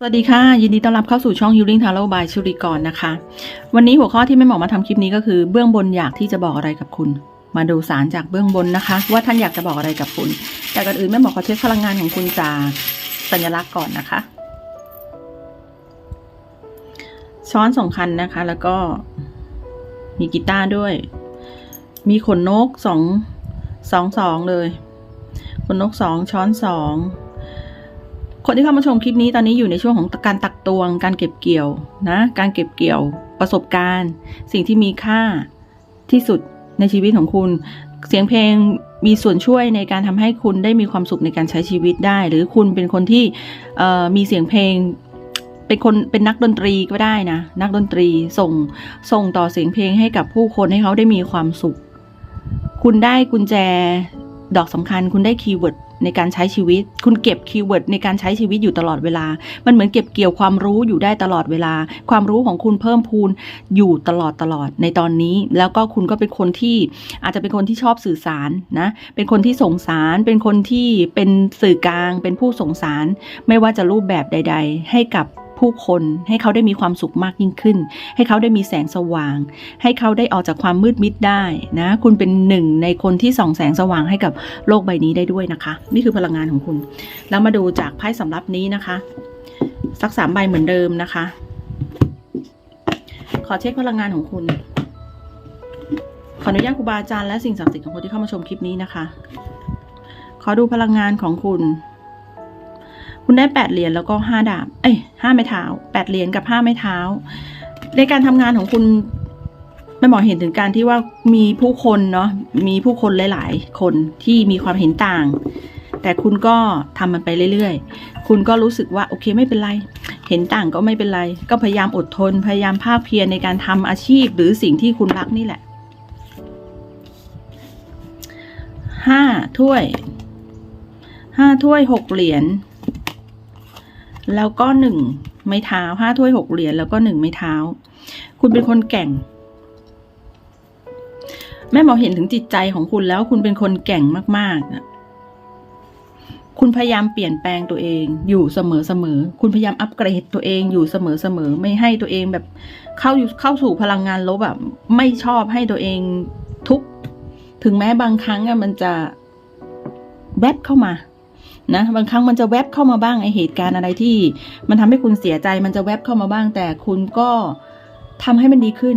สวัสดีค่ะ ยินดีต้อนรับเข้าสู่ช่อง Healing Tarot by ชุริกรนะคะ วันนี้หัวข้อที่แม่หมอมาทำคลิปนี้ก็คือ เบื้องบนอยากที่จะบอกอะไรกับคุณ มาดูสารจากเบื้องบนนะคะ ว่าท่านอยากจะบอกอะไรกับคุณ แต่ก่อนอื่นแม่หมอขอเช็คพลังงานของคุณจากสัญลักษณ์ก่อนนะคะ ช้อนสองคันนะคะ แล้วก็มีกีตาร์ด้วย มีขนนกสองสองสองเลย ขนนกสองช้อนสอง คนที่เข้ามาชมคลิปนี้ตอนนี้อยู่ในช่วงของการตักตวง การเก็บเกี่ยวนะ การเก็บเกี่ยวประสบการณ์ สิ่งที่มีค่าที่สุดในชีวิตของคุณ เสียงเพลงมีส่วนช่วยในการทำให้คุณได้มีความสุขในการใช้ชีวิตได้ หรือคุณเป็นคนที่มีเสียงเพลงเป็นคนเป็นนักดนตรีก็ได้นะ นักดนตรีส่งส่งต่อเสียงเพลงให้กับผู้คนให้เขาได้มีความสุข คุณได้กุญแจดอกสำคัญ คุณได้คีย์เวิร์ด ในการใช้ชีวิต คุณเก็บคีย์เวิร์ดในการใช้ชีวิตอยู่ตลอดเวลา มันเหมือนเก็บเกี่ยวความรู้อยู่ได้ตลอดเวลา ความรู้ของคุณเพิ่มพูนอยู่ตลอดตลอดในตอนนี้ แล้วก็คุณก็เป็นคนที่อาจจะเป็นคนที่ชอบสื่อสารนะ เป็นคนที่ส่งสาร เป็นคนที่เป็นสื่อกลาง เป็นผู้ส่งสาร ไม่ว่าจะรูปแบบใด ๆ ให้กับ ผู้คน ให้เขาได้มีความสุขมากยิ่งขึ้น ให้เขาได้มีแสงสว่าง ให้เขาได้ออกจากความมืดมิดได้นะคุณเป็นหนึ่งในคนที่ส่องแสงสว่างให้กับโลกใบนี้ได้ด้วยนะคะ นี่คือพลังงานของคุณ แล้วมาดูจากไพ่สำรับนี้นะคะ สักสามใบเหมือนเดิมนะคะ ขอเช็คพลังงานของคุณ ขออนุญาตครูบาอาจารย์และสิ่งศักดิ์สิทธิ์ของคนที่เข้ามาชมคลิปนี้นะคะ ขอดูพลังงานของคุณ คุณได้แปดเหรียญแล้วก็ห้าดาบ เอ้ยห้าไม้เท้าแปดเหรียญกับห้าไม้เท้า ในการทำงานของคุณแม่หมอเห็นถึงการที่ว่ามีผู้คนเนาะ มีผู้คนหลาย ๆ คนที่มีความเห็นต่าง แต่คุณก็ทำมันไปเรื่อย ๆ คุณก็รู้สึกว่าโอเคไม่เป็นไร เห็นต่างก็ไม่เป็นไร ก็พยายามอดทน พยายามภาคเพียรในการทำอาชีพ หรือสิ่งที่คุณรักนี่แหละห้าถ้วยห้าถ้วยหกเหรียญ แล้วก็หนึ่งไม้เท้าห้าถ้วยหกเหรียญแล้วก็หนึ่งไม้เท้า คุณเป็นคนแก่ง แม่หมอเห็นถึงจิตใจของคุณแล้วคุณเป็นคนแก่งมากๆนะคุณพยายามเปลี่ยนแปลงตัวเองอยู่เสมอเสมอ คุณพยายามอัปเกรดตัวเองอยู่เสมอเสมอ ไม่ให้ตัวเองแบบเข้าอยู่เข้าสู่พลังงานลบแบบไม่ชอบให้ตัวเองทุกถึงแม้บางครั้งอะมันจะแวบเข้ามา นะบางครั้งมันจะแวบเข้ามาบ้างไอเหตุการณ์อะไรที่ มันทำให้คุณเสียใจมันจะแวบเข้ามาบ้าง แต่คุณก็ทำให้มันดีขึ้น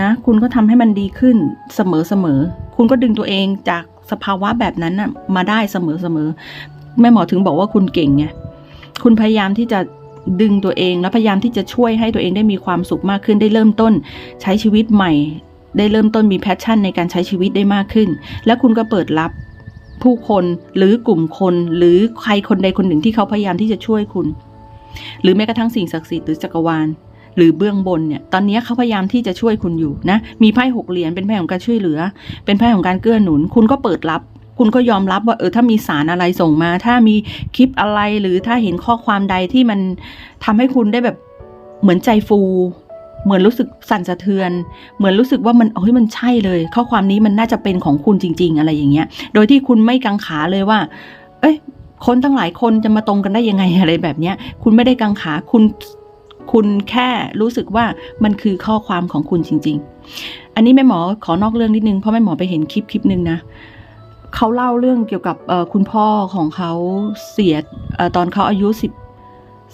นะ คุณก็ทำให้มันดีขึ้นเสมอเสมอคุณก็ดึงตัวเองจากสภาวะแบบนั้นน่ะมาได้เสมอเสมอแม่หมอถึงบอกว่าคุณเก่งไงคุณพยายามที่จะดึงตัวเองแล้วพยายามที่จะช่วยให้ตัวเองได้มีความสุขมากขึ้นได้เริ่มต้น ใช้ชีวิตใหม่ ได้เริ่มต้นมีแพชชั่นในการใช้ชีวิตได้มากขึ้น แล้วคุณก็เปิดรับ ผู้คนหรือกลุ่มคนหรือใครคนใดคนหนึ่งที่เขาพยายามที่จะช่วยคุณ หรือแม้กระทั่งสิ่งศักดิ์สิทธิ์หรือจักรวาล หรือเบื้องบนเนี่ยตอนนี้เขาพยายามที่จะช่วยคุณอยู่นะมีไพ่หกเหรียญเป็นไพ่ของการช่วยเหลือ เป็นไพ่ของการเกื้อหนุน คุณก็เปิดรับ คุณก็ยอมรับว่าเออถ้ามีสารอะไรส่งมา ถ้ามีคลิปอะไรหรือถ้าเห็นข้อความใดที่มันทำให้คุณได้แบบเหมือนใจฟู เหมือนรู้สึกสั่นสะเทือน เหมือนรู้สึกว่ามันเฮ้ยมันใช่เลย ข้อความนี้มันน่าจะเป็นของคุณจริง ๆ อะไรอย่างเงี้ย โดยที่คุณไม่กังขาเลยว่า เอ้ยคนตั้งหลายคนจะมาตรงกันได้ยังไงอะไรแบบเนี้ย คุณไม่ได้กังขาคุณคุณแค่รู้สึกว่ามันคือข้อความของคุณจริง ๆ อันนี้แม่หมอขอนอกเรื่องนิดนึงเพราะแม่หมอไปเห็นคลิปคลิปหนึ่งนะเขาเล่าเรื่องเกี่ยวกับคุณพ่อของเขาเสียอตอนเขาอายุสิบ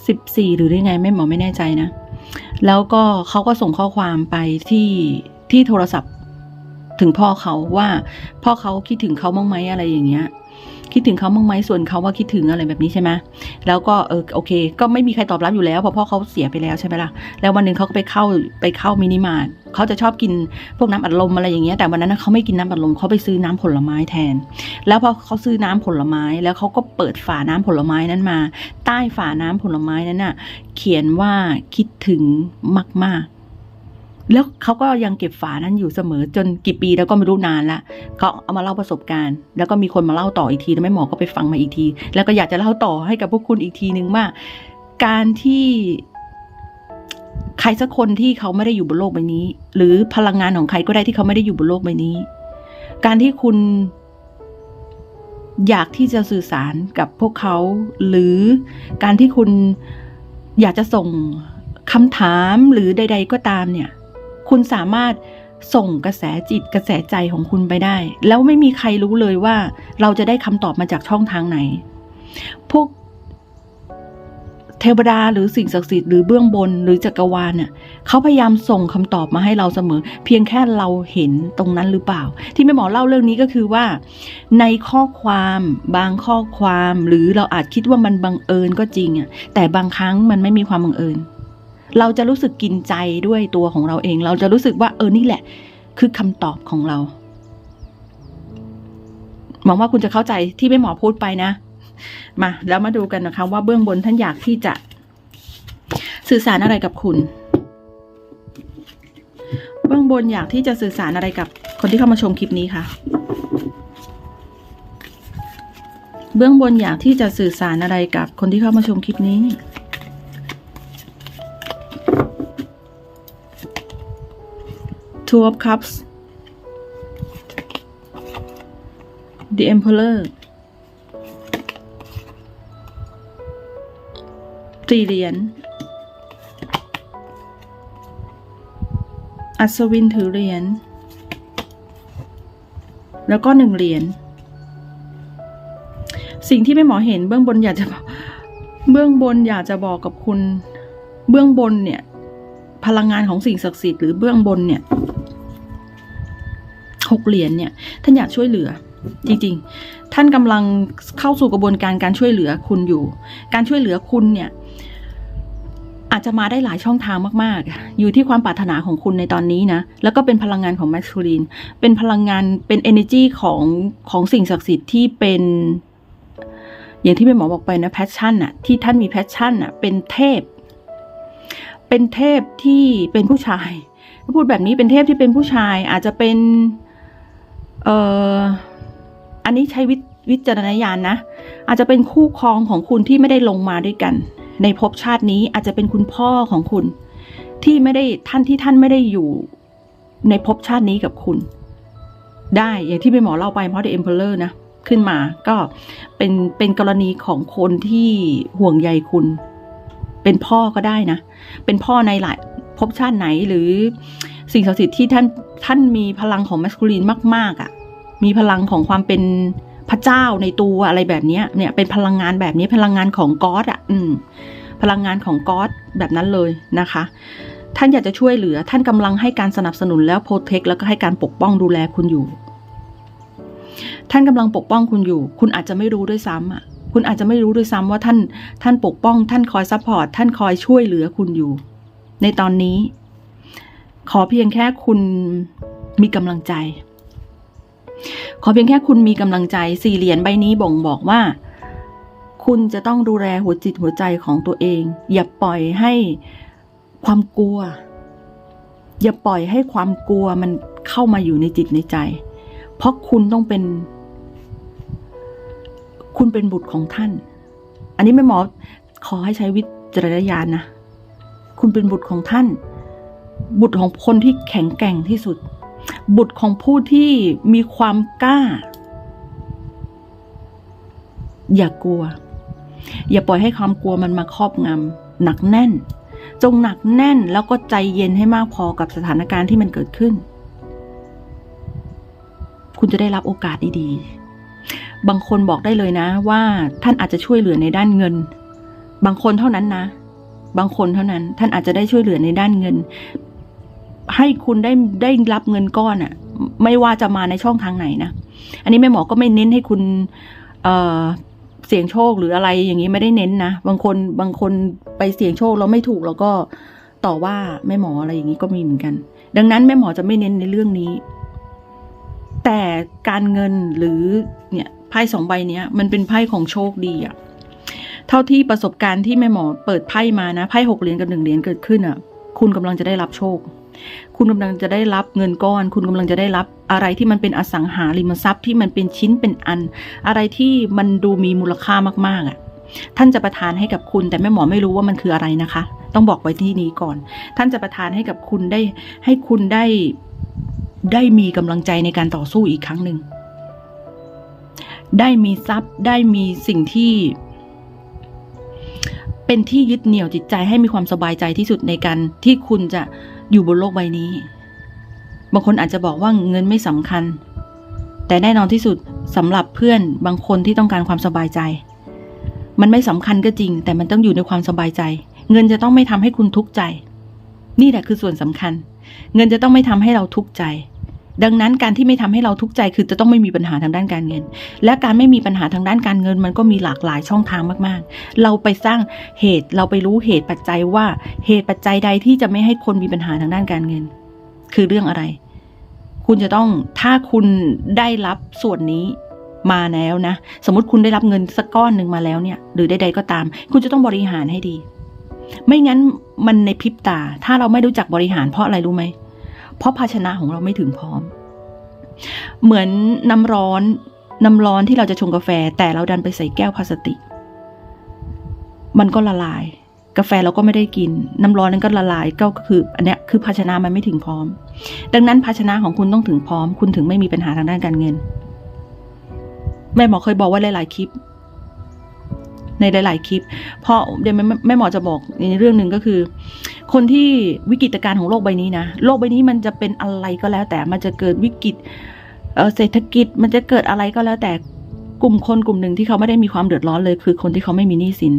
สิบสี่หรือยังไงแม่หมอไม่แน่ใจนะ แล้วก็เขาก็ส่งข้อความไปที่ที่โทรศัพท์ถึงพ่อเขาว่าพ่อเขาคิดถึงเขาบ้างไหมอะไรอย่างเงี้ย คิดถึงเขาบ้างไหมส่วนเขาว่าคิดถึงอะไรแบบนี้ใช่ไหมแล้วก็เออโอเค ก็ไม่มีใครตอบรับอยู่แล้วเพราะพ่อเขาเสียไปแล้วใช่ไหมล่ะแล้ววันหนึ่งเขาก็ไปเข้าไปเข้ามินิมาร์ท เขาจะชอบกินพวกน้ำอัดลมอะไรอย่างเงี้ยแต่วันนั้นเขาไม่กินน้ำอัดลมเขาไปซื้อน้ำผลไม้แทน แล้วพอเขาซื้อน้ำผลไม้แล้วเขาก็เปิดฝาน้ำผลไม้นั้นมา ใต้ฝาน้ำผลไม้นั้นน่ะ เขียนว่าคิดถึงมากๆแล้วเขาก็ยังเก็บฝานั้นอยู่เสมอจนกี่ปีแล้วก็ไม่รู้นานละเขาเอามาเล่าประสบการณ์ แล้วก็มีคนมาเล่าต่ออีกทีแล้วแม่หมอก็ไปฟังมาอีกที แล้วก็อยากจะเล่าต่อให้กับพวกคุณอีกทีนึงว่า การที่ ใครสักคนที่เขาไม่ได้อยู่บนโลกใบนี้ หรือพลังงานของใครก็ได้ที่เขาไม่ได้อยู่บนโลกใบนี้ การที่คุณ อยากที่จะสื่อสารกับพวกเขา หรือการที่คุณอยากจะส่งคำถามหรือใด ๆ ก็ตามเนี่ย คุณสามารถส่งกระแสจิตกระแสใจของคุณไปได้ แล้วไม่มีใครรู้เลยว่าเราจะได้คำตอบมาจากช่องทางไหน พวก เทวดาหรือสิ่งศักดิ์สิทธิ์หรือเบื้องบนหรือจักรวาลเนี่ยเขาพยายามส่งคำตอบมาให้เราเสมอ เพียงแค่เราเห็นตรงนั้นหรือเปล่า ที่แม่หมอเล่าเรื่องนี้ก็คือว่า ในข้อความบางข้อความหรือเราอาจคิดว่ามันบังเอิญก็จริงอะแต่บางครั้งมันไม่มีความบังเอิญ เราจะรู้สึกกินใจด้วยตัวของเราเอง เราจะรู้สึกว่าเออนี่แหละ คือคำตอบของเราหวังว่าคุณจะเข้าใจที่แม่หมอพูดไปนะ มาแล้วมาดูกันนะคะ ว่าเบื้องบนท่านอยากที่จะสื่อสารอะไรกับคุณ เบื้องบนอยากที่จะสื่อสารอะไรกับคนที่เข้ามาชมคลิปนี้คะเบื้องบนอยากที่จะสื่อสารอะไรกับคนที่เข้ามาชมคลิปนี้ Two of Cups The Emperor สี่เหรียญ อัศวินถือเหรียญ แล้วก็หนึ่งเหรียญ สิ่งที่แม่หมอเห็นเบื้องบนอยากจะเบื้องบนอยากจะบอกกับคุณ เบื้องบนเนี่ย พลังงานของสิ่งศักดิ์สิทธิ์หรือเบื้องบนเนี่ยหกเหรียญเนี่ย ท่านอยากช่วยเหลือ จริงๆ ท่านกำลังเข้าสู่กระบวนการการช่วยเหลือคุณอยู่ การช่วยเหลือคุณเนี่ย อาจจะมาได้หลายช่องทางมาก ๆ อยู่ที่ความปรารถนาของคุณในตอนนี้นะ แล้วก็เป็นพลังงานของแมสคูลีนเป็นพลังงาน เป็น energy ของของสิ่งศักดิ์สิทธิ์ที่เป็น อย่างที่แม่หมอบอกไปนะแพชชั่นอะที่ท่านมีแพชชั่นอะเป็นเทพ เป็นเทพที่เป็นผู้ชายพูดแบบนี้เป็นเทพที่เป็นผู้ชาย อาจจะเป็น เอ่อ อันนี้ใช้วิวิจารณญาณนะ อาจจะเป็นคู่ครองของคุณที่ไม่ได้ลงมาด้วยกัน ในภพชาตินี้อาจจะเป็นคุณพ่อของคุณ ที่ไม่ได้ท่านที่ท่านไม่ได้อยู่ในภพชาตินี้กับคุณ ได้อย่างที่ไปหมอเล่าไปเพราะ The Emperor นะขึ้นมาก็เป็นเป็นกรณีของคนที่ห่วงใยคุณ เป็นพ่อก็ได้นะ เป็นพ่อในหลายภพชาติไหนหรือสิ่งศักดิ์สิทธิ์ที่ท่านท่านมีพลังของแมสคูลีนมาก ๆอะ่ะมีพลังของความเป็น พระเจ้าในตัวอะไรแบบนี้เนี่ยเป็นพลังงานแบบนี้พลังงานของก๊อดอะอืมพลังงานของก๊อดแบบนั้นเลยนะคะ ท่านอยากจะช่วยเหลือ ท่านกำลังให้การสนับสนุนแล้วโปรเทคแล้วก็ให้การปกป้องดูแลคุณอยู่ ท่านกำลังปกป้องคุณอยู่ คุณอาจจะไม่รู้ด้วยซ้ำอะคุณอาจจะไม่รู้ด้วยซ้ำว่าท่านท่านปกป้อง ท่านคอยซัพพอร์ตท่านคอยช่วยเหลือคุณอยู่ ในตอนนี้ ขอเพียงแค่คุณมีกำลังใจ ขอเพียงแค่คุณมีกำลังใจสี่เหรียญใบนี้บ่งบอกว่า คุณจะต้องดูแลหัวจิตหัวใจของตัวเอง อย่าปล่อยให้ความกลัว อย่าปล่อยให้ความกลัวมันเข้ามาอยู่ในจิตในใจ เพราะคุณต้องเป็น คุณเป็นบุตรของท่าน อันนี้แม่หมอขอให้ใช้วิจารณญาณนะ คุณเป็นบุตรของท่าน บุตรของคนที่แข็งแกร่งที่สุด บุตรของผู้ที่มีความกล้า อย่ากลัว อย่าปล่อยให้ความกลัวมันมาครอบงำหนักแน่น จงหนักแน่นแล้วก็ใจเย็นให้มากพอกับสถานการณ์ที่มันเกิดขึ้น คุณจะได้รับโอกาสดีๆ บางคนบอกได้เลยนะว่าท่านอาจจะช่วยเหลือในด้านเงิน บางคนเท่านั้นนะบางคนเท่านั้นท่านอาจจะได้ช่วยเหลือในด้านเงิน ให้คุณได้ได้รับเงินก้อนอะไม่ว่าจะมาในช่องทางไหนนะ อันนี้แม่หมอก็ไม่เน้นให้คุณเอ่อเสี่ยงโชคหรืออะไรอย่างนี้ไม่ได้เน้นนะบางคนบางคนไปเสี่ยงโชคแล้วไม่ถูกแล้วก็ต่อว่าแม่หมออะไรอย่างนี้ก็มีเหมือนกัน ดังนั้นแม่หมอจะไม่เน้นในเรื่องนี้ แต่การเงินหรือเนี่ยไพ่สองใบเนี้ย มันเป็นไพ่ของโชคดีอะเท่าที่ประสบการณ์ที่แม่หมอเปิดไพ่มานะไพ่หกเหรียญกับหนึ่งเหรียญเกิดขึ้นอะคุณกำลังจะได้รับโชค คุณกำลังจะได้รับเงินก้อน คุณกำลังจะได้รับอะไรที่มันเป็นอสังหาริมทรัพย์ที่มันเป็นชิ้นเป็นอัน อะไรที่มันดูมีมูลค่ามากๆอะ่ะท่านจะประทานให้กับคุณ แต่แม่หมอไม่รู้ว่ามันคืออะไรนะคะ ต้องบอกไว้ที่นี้ก่อน ท่านจะประทานให้กับคุณได้ ให้คุณได้ได้มีกำลังใจในการต่อสู้อีกครั้งหนึ่ง ได้มีทรัพย์ได้มีสิ่งที่ เป็นที่ยึดเหนี่ยวจิตใจให้มีความสบายใจที่สุดในการที่คุณจะ อยู่บนโลกใบนี้ บางคนอาจจะบอกว่าเงินไม่สำคัญ แต่แน่นอนที่สุดสำหรับเพื่อนบางคนที่ต้องการความสบายใจ มันไม่สำคัญก็จริง แต่มันต้องอยู่ในความสบายใจ เงินจะต้องไม่ทำให้คุณทุกข์ใจ นี่แหละคือส่วนสำคัญ เงินจะต้องไม่ทำให้เราทุกข์ใจ ดังนั้นการที่ไม่ทำให้เราทุกข์ใจคือจะต้องไม่มีปัญหาทางด้านการเงิน และการไม่มีปัญหาทางด้านการเงิน มันก็มีหลากหลายช่องทางมากๆ เราไปสร้างเหตุเราไปรู้เหตุปัจจัยว่าเหตุปัจจัยใดที่จะไม่ให้คนมีปัญหาทางด้านการเงิน คือเรื่องอะไร คุณจะต้องถ้าคุณได้รับส่วนนี้มาแล้วนะ สมมติคุณได้รับเงินสักก้อนหนึ่งมาแล้วเนี่ย หรือใดๆก็ตาม คุณจะต้องบริหารให้ดี ไม่งั้นมันในพริบตา ถ้าเราไม่รู้จักบริหารเพราะอะไรรู้ไหม เพราะภาชนะของเราไม่ถึงพร้อม เหมือนน้ำร้อนน้ำร้อนที่เราจะชงกาแฟ แต่เราดันไปใส่แก้วพลาสติก มันก็ละลาย กาแฟเราก็ไม่ได้กิน น้ำร้อนนั้นก็ละลายก็คืออันเนี้ยคือภาชนะมันไม่ถึงพร้อม ดังนั้นภาชนะของคุณต้องถึงพร้อม คุณถึงไม่มีปัญหาทางด้านการเงิน แม่หมอเคยบอกว่าหลายๆคลิป ในหลาย ๆ คลิป เพราะเดี๋ยวแม่หมอจะบอกในเรื่องหนึ่งก็คือ คนที่วิกฤตการณ์ของโลกใบนี้นะโลกใบนี้มันจะเป็นอะไรก็แล้ว แต่มันจะเกิดวิกฤตเอ่อเศรษฐกิจมันจะเกิดอะไรก็แล้วแต่กลุ่มคนกลุ่มหนึ่งที่เขาไม่ได้มีความเดือดร้อนเลย คือคนที่เขาไม่มีหนี้สิน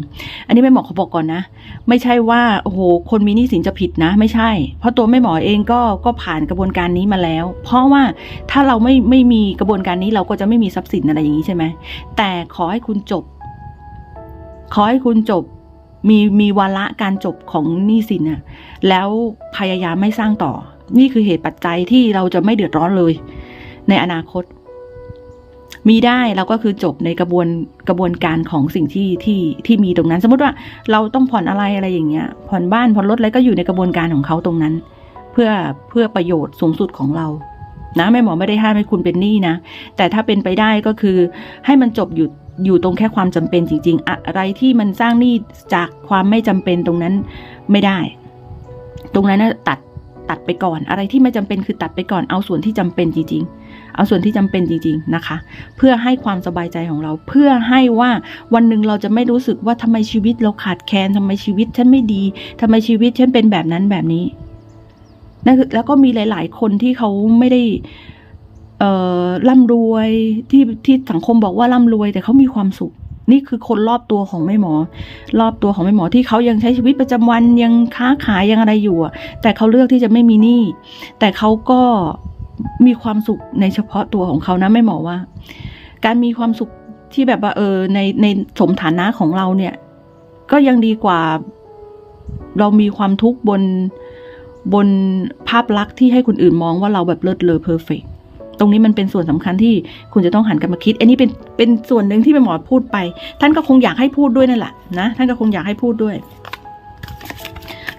อันนี้แม่หมอเขาบอกก่อนนะ ไม่ใช่ว่าโอ้โหคนมีหนี้สินจะผิดนะ ไม่ใช่ เพราะตัวแม่หมอเองก็ก็ผ่านกระบวนการนี้มาแล้ว เพราะว่าถ้าเราไม่ไม่มีกระบวนการนี้เราก็จะไม่มีทรัพย์สินอะไรอย่างนี้ใช่ไหมแต่ขอให้คุณจบ ขอให้คุณจบมีมีวาระการจบของหนี้สินน่ะแล้วพยายามไม่สร้างต่อ นี่คือเหตุปัจจัยที่เราจะไม่เดือดร้อนเลย ในอนาคต มีได้เราก็คือจบในกระบวนกระบวนการของสิ่งที่ที่ที่มีตรงนั้น สมมติว่าเราต้องผ่อนอะไรอะไรอย่างเงี้ย ผ่อนบ้านผ่อนรถอะไรก็อยู่ในกระบวนการของเขาตรงนั้น เพื่อเพื่อประโยชน์สูงสุดของเรานะแม่หมอไม่ได้ห้ามให้คุณเป็นหนี้นะแต่ถ้าเป็นไปได้ก็คือให้มันจบอยู่ อยู่ตรงแค่ความจำเป็นจริง ๆ อะไรที่มันสร้างหนี้จากความไม่จำเป็นตรงนั้นไม่ได้ ตรงนั้นนะตัดตัดไปก่อน อะไรที่ไม่จำเป็นคือตัดไปก่อน เอาส่วนที่จำเป็นจริง ๆ เอาส่วนที่จำเป็นจริง ๆ นะคะ เพื่อให้ความสบายใจของเรา เพื่อให้ว่าวันหนึ่งเราจะไม่รู้สึกว่าทำไมชีวิตเราขาดแคลนทำไมชีวิตฉันไม่ดีทำไมชีวิตฉันเป็นแบบนั้นแบบนี้ แล้วก็มีหลาย ๆ คนที่เขาไม่ได้ ร่ำรวยที่ที่สังคมบอกว่าร่ำรวย แต่เขามีความสุข นี่คือคนรอบตัวของแม่หมอ รอบตัวของแม่หมอที่เขายังใช้ชีวิตประจำวันยังค้าขายยังอะไรอยู่แต่เขาเลือกที่จะไม่มีหนี้แต่เขาก็มีความสุขในเฉพาะตัวของเขานะแม่หมอว่า การมีความสุขที่แบบว่าเออในในสมฐานะของเราเนี่ย ก็ยังดีกว่า เรามีความทุกข์บนบนภาพลักษณ์ที่ให้คนอื่นมองว่าเราแบบเลิศเลอเพอร์เฟกต ตรงนี้มันเป็นส่วนสำคัญที่คุณจะต้องหันกลับมาคิด อันนี้เป็นเป็นส่วนหนึ่งที่แม่หมอพูดไป ท่านก็คงอยากให้พูดด้วยนั่นแหละนะ ท่านก็คงอยากให้พูดด้วย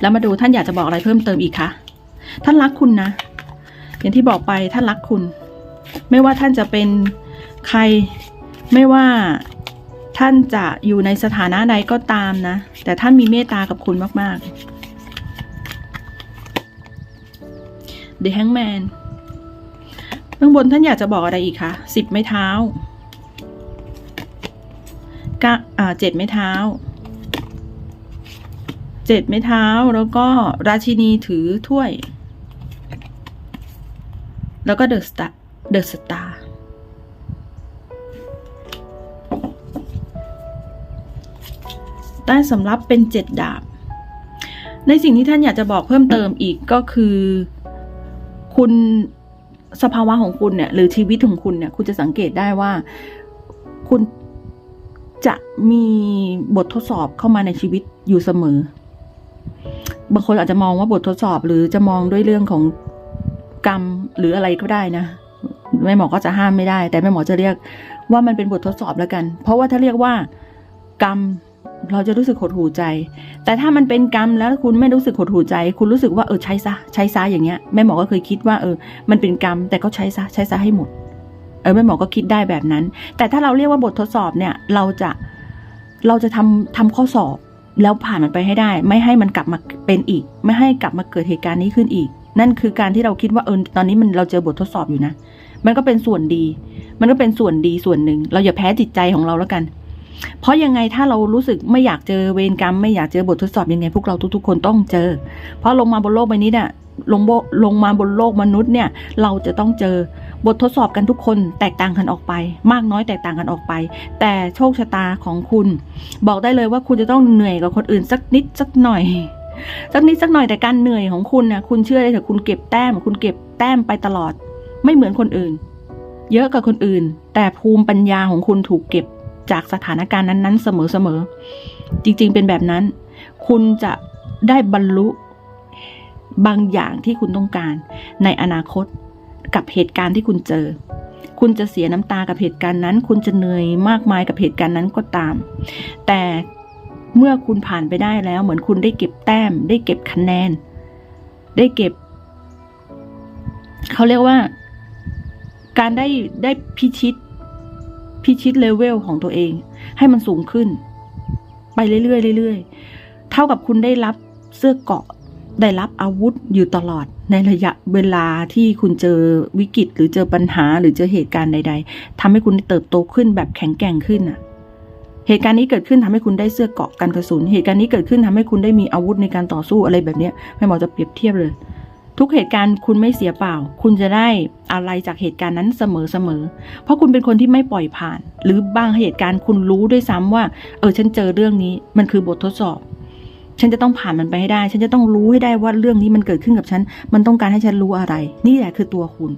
แล้วมาดูท่านอยากจะบอกอะไรเพิ่มเติมอีกคะ ท่านรักคุณนะ อย่างที่บอกไปท่านรักคุณ ไม่ว่าท่านจะเป็นใคร ไม่ว่าท่านจะอยู่ในสถานะใดก็ตามนะ แต่ท่านมีเมตตากับคุณมาก ๆ The Hangman เบื้องบนท่านอยากจะบอกอะไรอีกคะสิบไม้เท้ากะอ่าเจ็ดไม้เท้าเจ็ดไม้เท้าแล้วก็ราชินีถือถ้วย แล้วก็เดอะสตาร์เดอะสตาร์ได้สำรับเป็นเจ็ดดาบ ในสิ่งที่ท่านอยากจะบอกเพิ่มเติมอีกก็คือ คุณ สภาวะของคุณเนี่ยหรือชีวิตของคุณเนี่ยคุณจะสังเกตได้ว่าคุณจะมีบททดสอบเข้ามาในชีวิตอยู่เสมอ บางคนอาจจะมองว่าบททดสอบหรือจะมองด้วยเรื่องของกรรมหรืออะไรก็ได้นะแม่หมอก็จะห้ามไม่ได้ แต่แม่หมอจะเรียกว่ามันเป็นบททดสอบแล้วกัน เพราะว่าถ้าเรียกว่ากรรม เราจะรู้สึกหดหู่ใจ แต่ถ้ามันเป็นกรรมแล้วคุณไม่รู้สึกหดหู่ใจ คุณรู้สึกว่าเออใช้ซะใช้ซะอย่างเงี้ยแม่หมอก็เคยคิดว่าเออ มันเป็นกรรมแต่ก็ใช้ซะใช้ซะให้หมด เออแม่หมอก็คิดได้แบบนั้น แต่ถ้าเราเรียกว่าบททดสอบเนี่ย เราจะเราจะทำทำข้อสอบแล้วผ่านมันไปให้ได้ ไม่ให้มันกลับมาเป็นอีก ไม่ให้กลับมาเกิดเหตุการณ์นี้ขึ้นอีก นั่นคือการที่เราคิดว่าเออตอนนี้มันเราเจอบททดสอบอยู่นะ มันก็เป็นส่วนดี มันก็เป็นส่วนดีส่วนหนึ่งเราอย่าแพ้จิตใจของเราแล้วกัน เพราะยังไงถ้าเรารู้สึกไม่อยากเจอเวรกรรม ไม่อยากเจอบททดสอบยังไง พวกเราทุกๆ คนต้องเจอ เพราะลงมาบนโลกใบนี้เนี่ยลงโบลงมาบนโลกมนุษย์เนี่ย เราจะต้องเจอบททดสอบกันทุกคนแตกต่างกันออกไป มากน้อยแตกต่างกันออกไป แต่โชคชะตาของคุณ บอกได้เลยว่าคุณจะต้องเหนื่อยกว่าคนอื่นสักนิดสักหน่อยสักนิดสักหน่อยแต่การเหนื่อยของคุณนะคุณเชื่อได้เถอะคุณเก็บแต้ม คุณเก็บแต้มไปตลอด ไม่เหมือนคนอื่น เยอะกว่าคนอื่น แต่ภูมิปัญญาของคุณถูกเก็บ จากสถานการณ์นั้นๆ เสมอๆ จริงๆ เป็นแบบนั้น คุณจะได้บรรลุบางอย่างที่คุณต้องการ ในอนาคตกับเหตุการณ์ที่คุณเจอ คุณจะเสียน้ำตากับเหตุการณ์นั้น คุณจะเหนื่อยมากมายกับเหตุการณ์นั้นก็ตาม แต่เมื่อคุณผ่านไปได้แล้ว เหมือนคุณได้เก็บแต้ม ได้เก็บคะแนน ได้เก็บ เขาเรียกว่า การได้ได้พิชิต พิชิตเลเวลของตัวเอง ให้มันสูงขึ้น ไปเรื่อยๆเรื่อยๆ เท่ากับคุณได้รับเสื้อเกาะได้รับอาวุธอยู่ตลอดในระยะเวลาที่คุณเจอวิกฤต หรือเจอปัญหาหรือเจอเหตุการณ์ใด ๆทำให้คุณเติบโตขึ้นแบบแข็งแกร่งขึ้นน่ะเหตุการณ์นี้เกิดขึ้นทำให้คุณได้เสื้อเกาะกันกระสุน เหตุการณ์นี้เกิดขึ้นทำให้คุณได้มีอาวุธในการต่อสู้อะไรแบบเนี้ยแม่หมอจะเปรียบเทียบเลย ทุกเหตุการณ์คุณไม่เสียเปล่า คุณจะได้อะไรจากเหตุการณ์นั้นเสมอเสมอ เพราะคุณเป็นคนที่ไม่ปล่อยผ่าน หรือบางเหตุการณ์คุณรู้ด้วยซ้ำว่า เออฉันเจอเรื่องนี้ มันคือบททดสอบ ฉันจะต้องผ่านมันไปให้ได้ ฉันจะต้องรู้ให้ได้ว่าเรื่องนี้มันเกิดขึ้นกับฉัน มันต้องการให้ฉันรู้อะไร นี่แหละคือตัวคุณ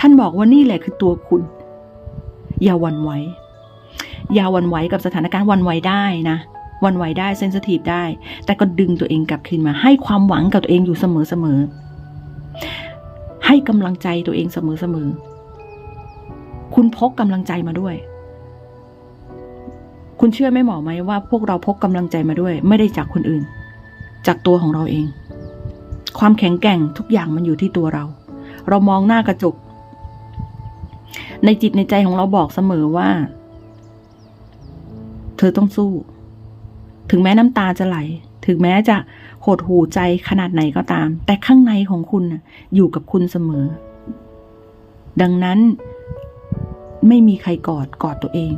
ท่านบอกว่านี่แหละคือตัวคุณ อย่าหวั่นไหว อย่าหวั่นไหวกับสถานการณ์วันไหวได้นะวันไหวได้เซนซิทีฟได้ แต่ก็ดึงตัวเองกลับคืนมาให้ความหวังกับตัวเองอยู่เสมอเสมอ ให้กำลังใจตัวเองเสมอเสมอคุณพกกำลังใจมาด้วย คุณเชื่อไหมหมอไหมว่าพวกเราพกกำลังใจมาด้วย ไม่ได้จากคนอื่น จากตัวของเราเอง ความแข็งแกร่งทุกอย่างมันอยู่ที่ตัวเรา เรามองหน้ากระจก ในจิตในใจของเราบอกเสมอว่า เธอต้องสู้ ถึงแม้น้ำตาจะไหล ถึงแม้จะ หดหูใจขนาดไหนก็ตาม แต่ข้างในของคุณอยู่กับคุณเสมอ ดังนั้นไม่มีใครกอดกอดตัวเอง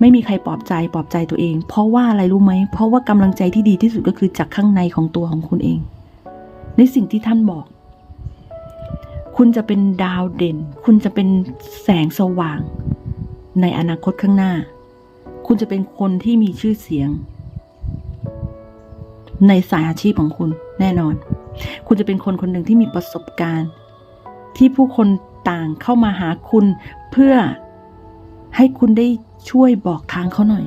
ไม่มีใครปลอบใจปลอบใจตัวเอง เพราะว่าอะไรรู้ไหม เพราะว่ากำลังใจที่ดีที่สุดก็คือจากข้างในของตัวของคุณเอง ในสิ่งที่ท่านบอก คุณจะเป็นดาวเด่น คุณจะเป็นแสงสว่าง ในอนาคตข้างหน้า คุณจะเป็นคนที่มีชื่อเสียง ในสายอาชีพของคุณแน่นอน คุณจะเป็นคนคนหนึ่งที่มีประสบการณ์ ที่ผู้คนต่างเข้ามาหาคุณเพื่อให้คุณได้ช่วยบอกทางเขาหน่อย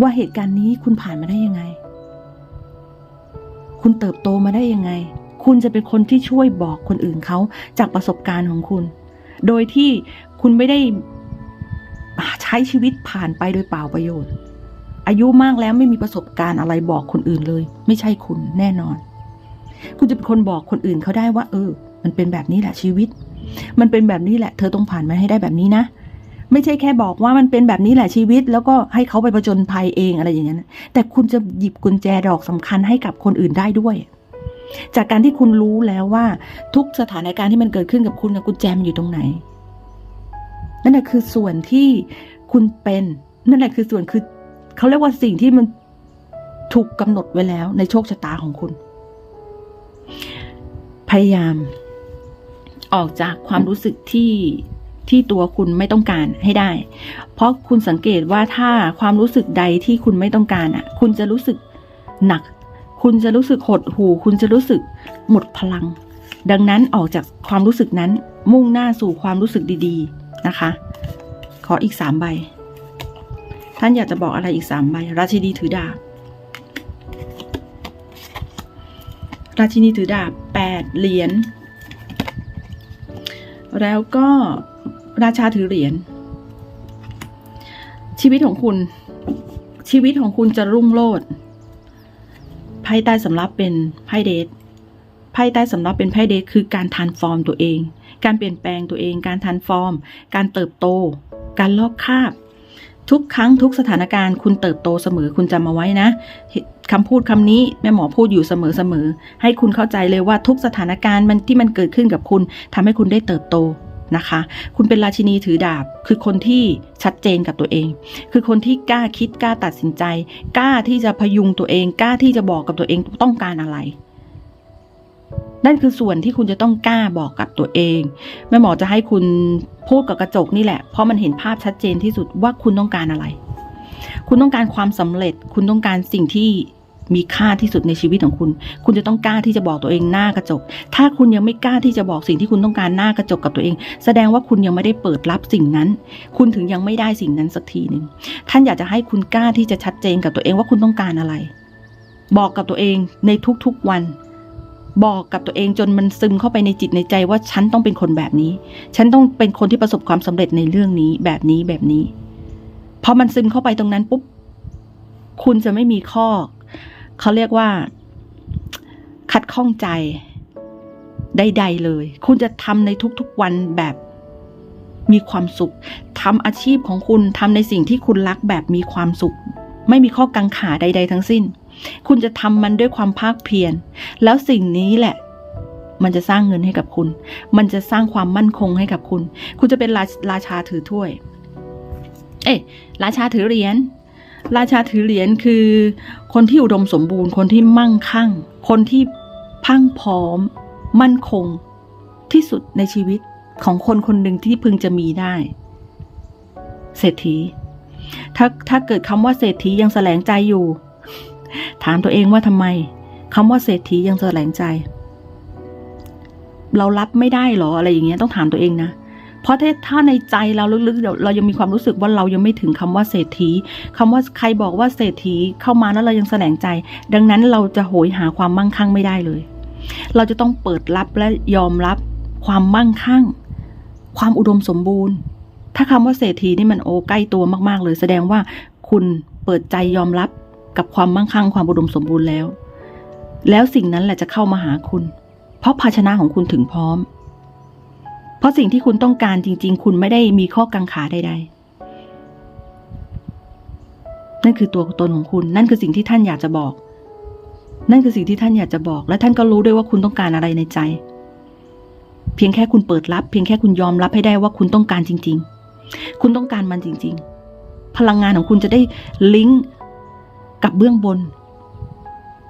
ว่าเหตุการณ์นี้คุณผ่านมาได้ยังไง คุณเติบโตมาได้ยังไง คุณจะเป็นคนที่ช่วยบอกคนอื่นเขาจากประสบการณ์ของคุณ โดยที่คุณไม่ได้ใช้ชีวิตผ่านไปโดยเปล่าประโยชน์ อายุมากแล้วไม่มีประสบการณ์อะไรบอกคนอื่นเลย ไม่ใช่คุณแน่นอน คุณจะเป็นคนบอกคนอื่นเขาได้ว่า เออ มันเป็นแบบนี้แหละชีวิต มันเป็นแบบนี้แหละ เธอต้องผ่านมาให้ได้แบบนี้นะไม่ใช่แค่บอกว่ามันเป็นแบบนี้แหละชีวิต แล้วก็ให้เขาไปประจนภัยเองอะไรอย่างนั้นแต่คุณจะหยิบกุญแจดอกสำคัญให้กับคนอื่นได้ด้วย จากการที่คุณรู้แล้วว่า ทุกสถานการณ์ที่มันเกิดขึ้นกับคุณกุญแจมันอยู่ตรงไหน นั่นแหละคือส่วนที่คุณเป็น นั่นแหละคือส่วนคือ เขาเรียกว่าสิ่งที่มันถูกกำหนดไว้แล้วในโชคชะตาของคุณ พยายาม ออกจากความรู้สึกที่ที่ตัวคุณไม่ต้องการให้ได้ เพราะคุณสังเกตว่าถ้าความรู้สึกใดที่คุณไม่ต้องการอะ คุณจะรู้สึกหนัก คุณจะรู้สึกหดหู่ คุณจะรู้สึกหมดพลัง ดังนั้นออกจากความรู้สึกนั้นมุ่งหน้าสู่ความรู้สึกดี ๆ นะคะ ขออีกสามใบานอยากจะบอกอะไรอีกสามใบราชินีถือดาบ ราชินีถือดาบแปดเหรียญ แล้วก็ราชาถือเหรียญ ชีวิตของคุณ ชีวิตของคุณจะรุ่งโรจน์ไพ่ใต้สำรับเป็นไพ่เดทไพ่ใต้สำรับเป็นไพ่เดทคือการทานฟอร์มตัวเอง การเปลี่ยนแปลงตัวเอง การทานฟอร์ม การเติบโต การลอกคาบ ทุกครั้งทุกสถานการณ์คุณเติบโตเสมอคุณจำมาไว้นะคำพูดคำนี้แม่หมอพูดอยู่เสมอเสมอให้คุณเข้าใจเลยว่าทุกสถานการณ์มันที่มันเกิดขึ้นกับคุณทำให้คุณได้เติบโตนะคะ คุณเป็นราชินีถือดาบ คือคนที่ชัดเจนกับตัวเอง คือคนที่กล้าคิดกล้าตัดสินใจ กล้าที่จะพยุงตัวเอง กล้าที่จะบอกกับตัวเองต้องการอะไร นั่นคือส่วนที่คุณจะต้องกล้าบอกกับตัวเองแม่หมอจะให้คุณพูดกับกระจกนี่แหละ เพราะมันเห็นภาพชัดเจนที่สุดว่าคุณต้องการอะไร คุณต้องการความสำเร็จ คุณต้องการสิ่งที่มีค่าที่สุดในชีวิตของคุณ คุณจะต้องกล้าที่จะบอกตัวเองหน้ากระจก ถ้าคุณยังไม่กล้าที่จะบอกสิ่งที่คุณต้องการหน้ากระจกกับตัวเอง แสดงว่าคุณยังไม่ได้เปิดรับสิ่งนั้น คุณถึงยังไม่ได้สิ่งนั้นสักทีหนึ่ง ท่านอยากจะให้คุณกล้าที่จะชัดเจนกับตัวเองว่าคุณต้องการอะไร บอกกับตัวเองในทุกๆวัน บอกกับตัวเองจนมันซึมเข้าไปในจิตในใจว่าฉันต้องเป็นคนแบบนี้ ฉันต้องเป็นคนที่ประสบความสำเร็จในเรื่องนี้แบบนี้แบบนี้ พอมันซึมเข้าไปตรงนั้นปุ๊บ คุณจะไม่มีข้อ เขาเรียกว่า ขัดข้องใจใดๆเลย คุณจะทำในทุกๆวันแบบมีความสุขทำอาชีพของคุณทำในสิ่งที่คุณรักแบบมีความสุข ไม่มีข้อกังขาใด ๆ ทั้งสิ้น คุณจะทำมันด้วยความภาคเพียร แล้วสิ่งนี้แหละ มันจะสร้างเงินให้กับคุณ มันจะสร้างความมั่นคงให้กับคุณ คุณจะเป็นราราชาถือถ้วย เอ๊ะราชาถือเหรียญ ราชาถือเหรียญคือ คนที่อุดมสมบูรณ์ คนที่มั่งคั่ง คนที่พังพร้อม มั่นคง ที่สุดในชีวิตของคนคนหนึ่งที่พึงจะมีได้ เศรษฐี ถ้าถ้าเกิดคำว่าเศรษฐียังแสลงใจอยู่ ถามตัวเองว่าทำไมคำว่าเศรษฐียังแสลงใจ เรารับไม่ได้หรออะไรอย่างเงี้ยต้องถามตัวเองนะเพราะถ้าในใจเราลึกๆเรายังมีความรู้สึกว่าเรายังไม่ถึงคำว่าเศรษฐีคำว่าใครบอกว่าเศรษฐีเข้ามาแล้วเรายังแสลงใจ ดังนั้นเราจะโหยหาความมั่งคั่งไม่ได้เลย เราจะต้องเปิดรับและยอมรับความมั่งคั่ง ความอุดมสมบูรณ์ ถ้าคำว่าเศรษฐีนี่มันโอ้ใกล้ตัวมากๆเลย แสดงว่าคุณเปิดใจยอมรับ กับความมั่งคั่งความอุดมสมบูรณ์แล้ว แล้วสิ่งนั้นแหละจะเข้ามาหาคุณ เพราะภาชนะของคุณถึงพร้อม เพราะสิ่งที่คุณต้องการจริง ๆ คุณไม่ได้มีข้อกังขาใด ๆ นั่นคือตัวตนของคุณ นั่นคือสิ่งที่ท่านอยากจะบอก นั่นคือสิ่งที่ท่านอยากจะบอก และท่านก็รู้ด้วยว่าคุณต้องการอะไรในใจ เพียงแค่คุณเปิดรับ เพียงแค่คุณยอมรับให้ได้ว่าคุณต้องการจริง ๆ คุณต้องการมันจริง ๆพลังงานของคุณจะได้ลิงก์ กับเบื้องบน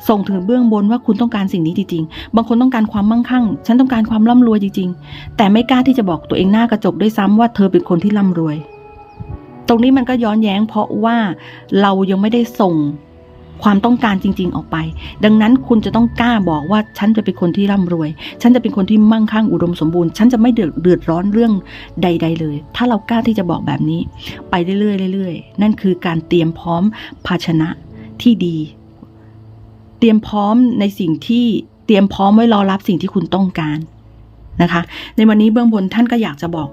ส่งถึงเบื้องบนว่าคุณต้องการสิ่งนี้จริงๆ บางคนต้องการความมั่งคั่ง ฉันต้องการความร่ำรวยจริงๆ แต่ไม่กล้าที่จะบอกตัวเองหน้ากระจกด้วยซ้ำว่าเธอเป็นคนที่ร่ำรวย ตรงนี้มันก็ย้อนแย้งเพราะว่าเรายังไม่ได้ส่งความต้องการจริง ๆ ออกไป ดังนั้นคุณจะต้องกล้าบอกว่าฉันจะเป็นคนที่ร่ำรวย ฉันจะเป็นคนที่มั่งคั่งอุดมสมบูรณ์ ฉันจะไม่เดือดเดือดร้อนเรื่องใด ๆ เลย ถ้าเรากล้าที่จะบอกแบบนี้ ไปเรื่อยๆเรื่อยๆ นั่นคือการเตรียมพร้อมภาชนะ ที่ดี เตรียมพร้อมในสิ่งที่เตรียมพร้อมไว้รอรับสิ่งที่คุณต้องการนะคะ ในวันนี้เบื้องบนท่านก็อยากจะบอก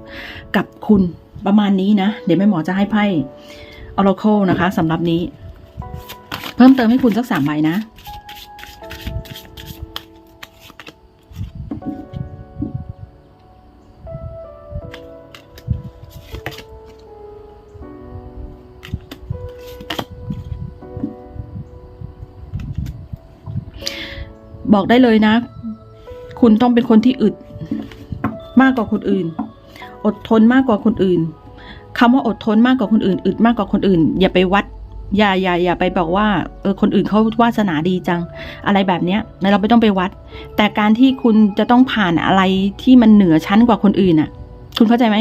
กับคุณประมาณนี้นะ เดี๋ยวแม่หมอจะให้ไพ่ Oracle นะคะสำหรับนี้ เพิ่มเติมให้คุณสักสามใบนะ บอกได้เลยนะ คุณต้องเป็นคนที่อึดมากกว่าคนอื่น อดทนมากกว่าคนอื่นคำว่าอดทนมากกว่าคนอื่น อึดมากกว่าคนอื่น อย่าไปวัด อย่าอย่าอย่าไปบอกว่าเออคนอื่นเขาวาสนาดีจัง อะไรแบบเนี้ยเราไม่ต้องไปวัด แต่การที่คุณจะต้องผ่านอะไรที่มันเหนือชั้นกว่าคนอื่นน่ะ คุณเข้าใจไหม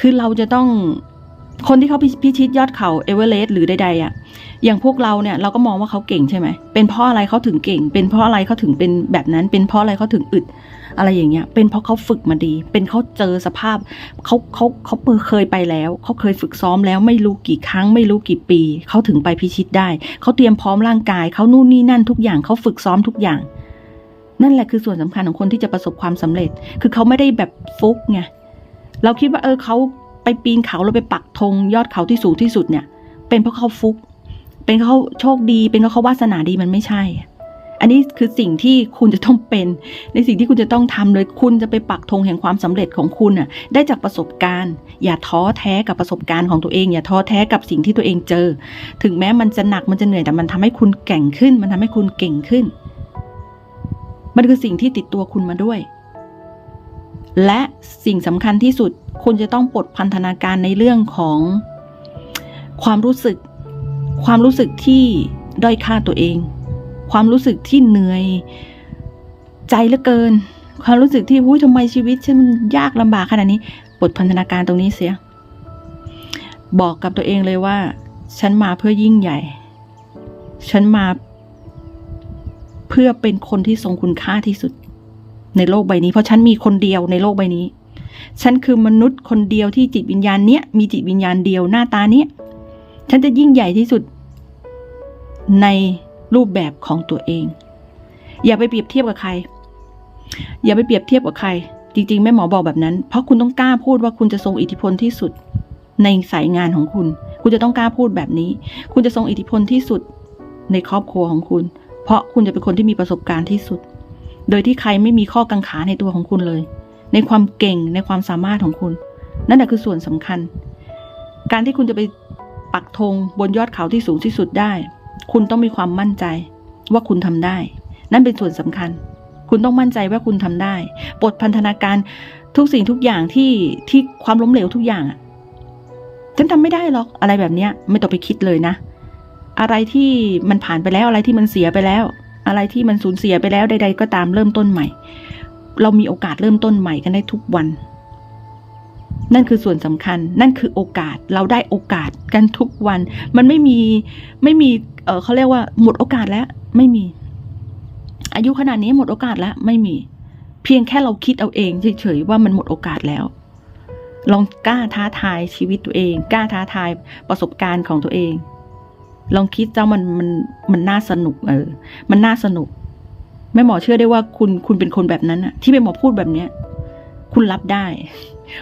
คือเราจะต้อง คนที่เขาพิชิตยอดเขาเอเวอเรสต์หรือใดๆอะ อย่างพวกเราเนี่ยเราก็มองว่าเขาเก่งใช่ไหม เป็นเพราะอะไรเขาถึงเก่ง เป็นเพราะอะไรเขาถึงเป็นแบบนั้น เป็นเพราะอะไรเขาถึงอึด อะไรอย่างเงี้ย เป็นเพราะเขาฝึกมาดี เป็นเขาเจอสภาพเขาเขาเขาเคยไปแล้ว เขาเคยฝึกซ้อมแล้วไม่รู้กี่ครั้ง ไม่รู้กี่ปี เขาถึงไปพิชิตได้ เขาเตรียมพร้อมร่างกาย เขานู่นนี่นั่นทุกอย่าง เขาฝึกซ้อมทุกอย่าง นั่นแหละคือส่วนสำคัญของคนที่จะประสบความสำเร็จ คือเขาไม่ได้แบบฟุกไง เราคิดว่าเออเขา ไปปีนเขาแล้วไปปักธงยอดเขาที่สูงที่สุดเนี่ย เป็นเพราะเขาฟุก เป็นเขาโชคดี เป็นเพราะเขาวาสนาดีมันไม่ใช่ อันนี้คือสิ่งที่คุณจะต้องเป็น ในสิ่งที่คุณจะต้องทำเลย คุณจะไปปักธงแห่งความสำเร็จของคุณน่ะ ได้จากประสบการณ์ อย่าท้อแท้กับประสบการณ์ของตัวเอง อย่าท้อแท้กับสิ่งที่ตัวเองเจอ ถึงแม้มันจะหนักมันจะเหนื่อยแต่มันทำให้คุณแก่งขึ้น มันทำให้คุณเก่งขึ้น มันคือสิ่งที่ติดตัวคุณมาด้วย และสิ่งสำคัญที่สุดคุณจะต้องปลดพันธนาการในเรื่องของความรู้สึก ความรู้สึกที่ด้อยค่าตัวเอง ความรู้สึกที่เหนื่อยใจเหลือเกิน ความรู้สึกที่หุ้ยทำไมชีวิตฉันมันยากลำบากขนาดนี้ปลดพันธนาการตรงนี้เสีย บอกกับตัวเองเลยว่า ฉันมาเพื่อยิ่งใหญ่ ฉันมา เพื่อเป็นคนที่ทรงคุณค่าที่สุด ในโลกใบนี้ เพราะฉันมีคนเดียวในโลกใบนี้ ฉันคือมนุษย์คนเดียวที่จิตวิญญาณเนี้ยมีจิตวิญญาณเดียวหน้าตาเนี้ยฉันจะยิ่งใหญ่ที่สุด ในรูปแบบของตัวเอง อย่าไปเปรียบเทียบกับใคร อย่าไปเปรียบเทียบกับใคร จริงๆแม่หมอบอกแบบนั้น เพราะคุณต้องกล้าพูดว่าคุณจะทรงอิทธิพลที่สุด ในสายงานของคุณ คุณจะต้องกล้าพูดแบบนี้ คุณจะทรงอิทธิพลที่สุดในครอบครัวของคุณ เพราะคุณจะเป็นคนที่มีประสบการณ์ที่สุด โดยที่ใครไม่มีข้อกังขาในตัวของคุณเลย ในความเก่งในความสามารถของคุณ นั่นแหละคือส่วนสำคัญ การที่คุณจะไปปักธงบนยอดเขาที่สูงที่สุดได้ คุณต้องมีความมั่นใจว่าคุณทำได้ นั่นเป็นส่วนสำคัญ คุณต้องมั่นใจว่าคุณทำได้ปลดพันธนาการทุกสิ่งทุกอย่างที่ที่ความล้มเหลวทุกอย่างอะฉันทำไม่ได้หรอกอะไรแบบเนี้ย ไม่ต้องไปคิดเลยนะ อะไรที่มันผ่านไปแล้วอะไรที่มันเสียไปแล้ว อะไรที่มันสูญเสียไปแล้วใด ๆ ก็ตามเริ่มต้นใหม่ เรามีโอกาสเริ่มต้นใหม่กันได้ทุกวัน นั่นคือส่วนสำคัญ นั่นคือโอกาสเราได้โอกาสกันทุกวัน มันไม่มีไม่มีเเขาเรียกว่าหมดโอกาสแล้วไม่มี อายุขนาดนี้หมดโอกาสแล้วไม่มี เพียงแค่เราคิดเอาเองเฉยๆว่ามันหมดโอกาสแล้วลองกล้าท้าทายชีวิตตัวเอง กล้าท้าทายประสบการณ์ของตัวเอง ลองคิดเจ้ามันมันมันน่าสนุกเออ มันน่าสนุกแม่หมอเชื่อได้ว่าคุณคุณเป็นคนแบบนั้นอะที่แม่หมอพูดแบบเนี้ย คุณรับได้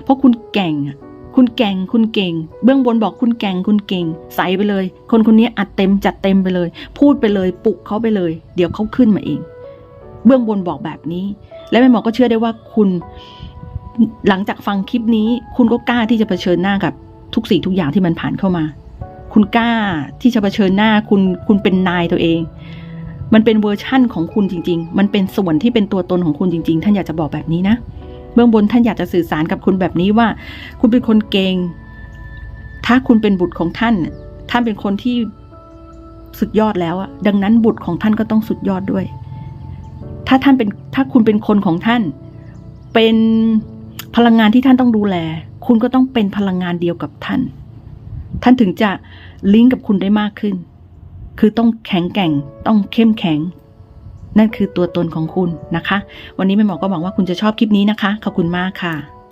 เพราะคุณแก่งอะคุณแก่งคุณเก่ง เบื้องบนบอกคุณแก่งคุณเก่ง ใส่ไปเลย คนคนนี้อัดเต็มจัดเต็มไปเลย พูดไปเลยปลุกเขาไปเลย เดี๋ยวเขาขึ้นมาเอง เบื้องบนบอกแบบนี้ และแม่หมอก็เชื่อได้ว่าคุณ หลังจากฟังคลิปนี้ คุณก็กล้าที่จะเผชิญหน้ากับทุกสิ่งทุกอย่างที่มันผ่านเข้ามา คุณกล้าที่จะเผชิญหน้าคุณคุณเป็นนายตัวเอง มันเป็นเวอร์ชั่นของคุณจริง ๆ มันเป็นส่วนที่เป็นตัวตนของคุณจริง ๆ ท่านอยากจะบอกแบบนี้นะ เบื้องบนท่านอยากจะสื่อสารกับคุณแบบนี้ว่า คุณเป็นคนเก่ง ถ้าคุณเป็นบุตรของท่าน ท่านเป็นคนที่สุดยอดแล้วอะดังนั้นบุตรของท่านก็ต้องสุดยอดด้วย ถ้าท่านเป็นถ้าคุณเป็นคนของท่าน เป็นพลังงานที่ท่านต้องดูแล คุณก็ต้องเป็นพลังงานเดียวกับท่าน ท่านถึงจะลิงก์กับคุณได้มากขึ้น คือต้องแข็งแกร่ง ต้องเข้มแข็ง นั่นคือตัวตนของคุณนะคะ วันนี้แม่หมอก็หวังว่าคุณจะชอบคลิปนี้นะคะ ขอบคุณมากค่ะ